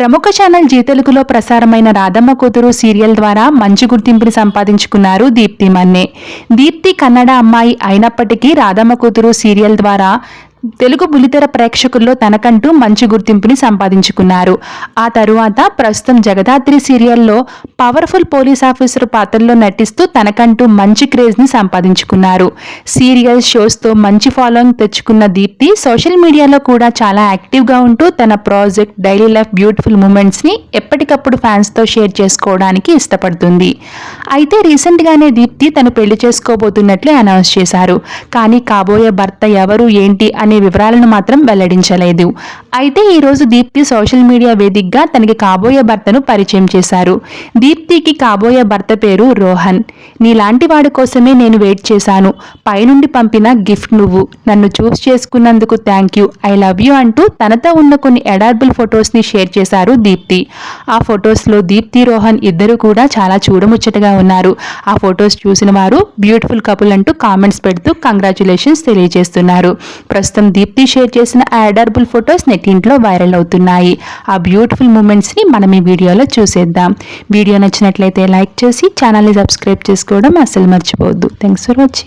ప్రముఖ channel G తెలుగులో ప్రసారమైన రాధమ్మ కూతురు సీరియల్ ద్వారా మంచి గుర్తింపుని సంపాదించుకున్నారు దీప్తి మన్నే. దీప్తి కన్నడ అమ్మాయి అయినప్పటికీ రాధమ్మ కూతురు సీరియల్ ద్వారా తెలుగు బులితెర ప్రేక్షకుల్లో తనకంటూ మంచి గుర్తింపుని సంపాదించుకున్నారు. ఆ తరువాత ప్రస్తుతం జగదాత్రి సీరియల్లో పవర్ఫుల్ పోలీస్ ఆఫీసర్ పాత్రలో నటిస్తూ తనకంటూ మంచి క్రేజ్ని సంపాదించుకున్నారు. సీరియల్ షోస్తో మంచి ఫాలోయింగ్ తెచ్చుకున్న దీప్తి సోషల్ మీడియాలో కూడా చాలా యాక్టివ్గా ఉంటూ తన ప్రాజెక్ట్ డైలీ లైఫ్ బ్యూటిఫుల్ మూమెంట్స్ని ఎప్పటికప్పుడు ఫ్యాన్స్తో షేర్ చేసుకోవడానికి ఇష్టపడుతుంది. అయితే రీసెంట్గానే దీప్తి తను పెళ్ళి చేసుకోబోతున్నట్లు అనౌన్స్ చేశారు. కానీ కాబోయే భర్త ఎవరు ఏంటి అని వివరాలను మాత్రం వెల్లడించలేదు. అయితే ఈరోజు దీప్తి సోషల్ మీడియా వేదికగా తనకి కాబోయే భర్తను పరిచయం చేశారు. దీప్తికి కాబోయే భర్త పేరు రోహన్. నీలాంటి వాడి కోసమే నేను వెయిట్ చేశాను. పైనుండి పంపిన గిఫ్ట్ నువ్వు. నన్ను చూస్ చేసుకున్నందుకు thank you I love you అంటూ తనతో ఉన్న కొన్ని ఎడార్బుల్ ఫొటోస్ని షేర్ చేశారు దీప్తి. ఆ ఫొటోస్లో దీప్తి రోహన్ ఇద్దరు కూడా చాలా చూడముచ్చటగా ఉన్నారు. ఆ ఫొటోస్ చూసిన వారు బ్యూటిఫుల్ కపుల్ అంటూ కామెంట్స్ పెడుతూ కంగ్రాచులేషన్స్ తెలియజేస్తున్నారు. ప్రస్తుతం దీప్తి షేర్ చేసిన ఆ అడార్బుల్ ఫొటోస్ నెట్టింట్లో వైరల్ అవుతున్నాయి. ఆ బ్యూటిఫుల్ మూమెంట్స్ని మనం ఈ వీడియోలో చూసేద్దాం. వీడియో నచ్చినట్లయితే లైక్ చేసి ఛానల్ని సబ్స్క్రైబ్ చేసుకోవడం అస్సలు మర్చిపోవద్దు. Thanks for watching.